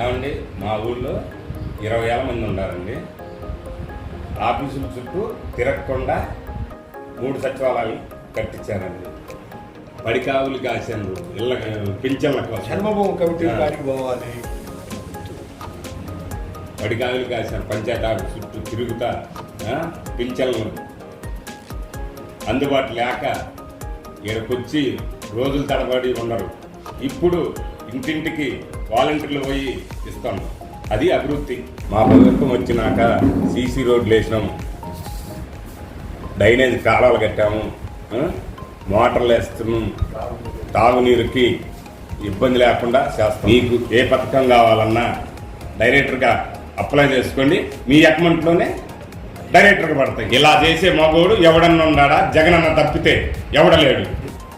ఏమండి? మా ఊళ్ళో ఇరవై వేల మంది ఉన్నారండి ఆఫీసుల చుట్టూ తిరగకుండా మూడు సచివాలయాలు కట్టించారండి. పడికావులు కాశాను ఇళ్ళ పింఛన్ల కోసం. కమిటీ. కాడికి పోవాలి. పడికావులు కాశాను పంచాయతీ ఆఫీస్ చుట్టూ తిరుగుతా పింఛన్లు అందుబాటు లేక ఇక్కడికొచ్చి రోజులు తడబడి ఉండరు. ఇప్పుడు ఇంటింటికి వాలంటీర్లు పోయి ఇస్తాం. అది అభివృద్ధి. మా ప్రభుత్వం వచ్చినాక సీసీ రోడ్లు వేసినాము డ్రైనేజ్ కాలాలు కట్టాము. మోటార్లు వేస్తున్నాం. తాగునీరుకి ఇబ్బంది లేకుండా చేస్తాం. మీకు ఏ పథకం కావాలన్నా డైరెక్టర్గా అప్లై చేసుకోండి. మీ అకౌంట్లోనే డైరెక్టర్గా పడతాయి. ఇలా చేసే మగోడు ఎవడన్నా ఉన్నాడా? జగనన్న తప్పితే ఎవడలేడు?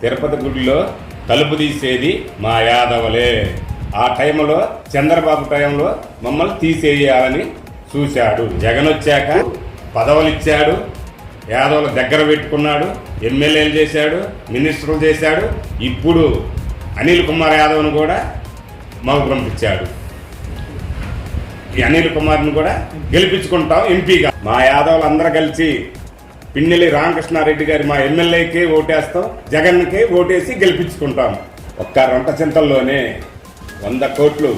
తిరుపతి గుడిలో తలుపు తీసేది మా యాదవలే. ఆ టైంలో చంద్రబాబు టైంలో మమ్మల్ని తీసేయాలని చూశాడు. జగన్ వచ్చాక పదవులు ఇచ్చాడు దగ్గర పెట్టుకున్నాడు. ఎమ్మెల్యేలు చేశాడు. మినిస్టర్లు చేశాడు. ఇప్పుడు అనిల్ కుమార్ యాదవ్ను కూడా మాకు పంపించాడు. ఈ అనిల్ కుమార్ని కూడా గెలిపించుకుంటాం ఎంపీగా. మా యాదవులు అందరూ కలిసి పిన్నెల్లి రామకృష్ణారెడ్డి గారి మా ఎమ్మెల్యేకే ఓటేస్తాం జగన్కే ఓటేసి గెలిపించుకుంటాం. ఒక్క రొంట చింతల్లోనే వంద కోట్లు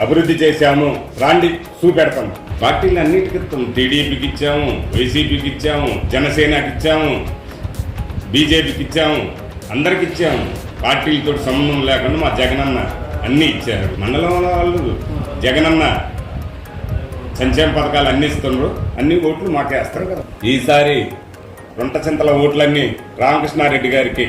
అభివృద్ధి చేశాము. రాండి చూపెడతాం. పార్టీలు అన్నిటికి టీడీపీకి ఇచ్చాము వైసీపీకి ఇచ్చాము జనసేనకి ఇచ్చాము బీజేపీకి ఇచ్చాము అందరికి ఇచ్చాము. పార్టీలతో సంబంధం లేకుండా మా జగనన్న అన్నీ ఇచ్చారు. మండలం వాళ్ళు జగనన్న సంక్షేమ పథకాలు అన్ని ఇస్తున్నారు. అన్ని ఓట్లు మాకేస్తారు కదా. ఈసారి రొంట చింతల ఓట్లన్నీ రామకృష్ణారెడ్డి గారికి.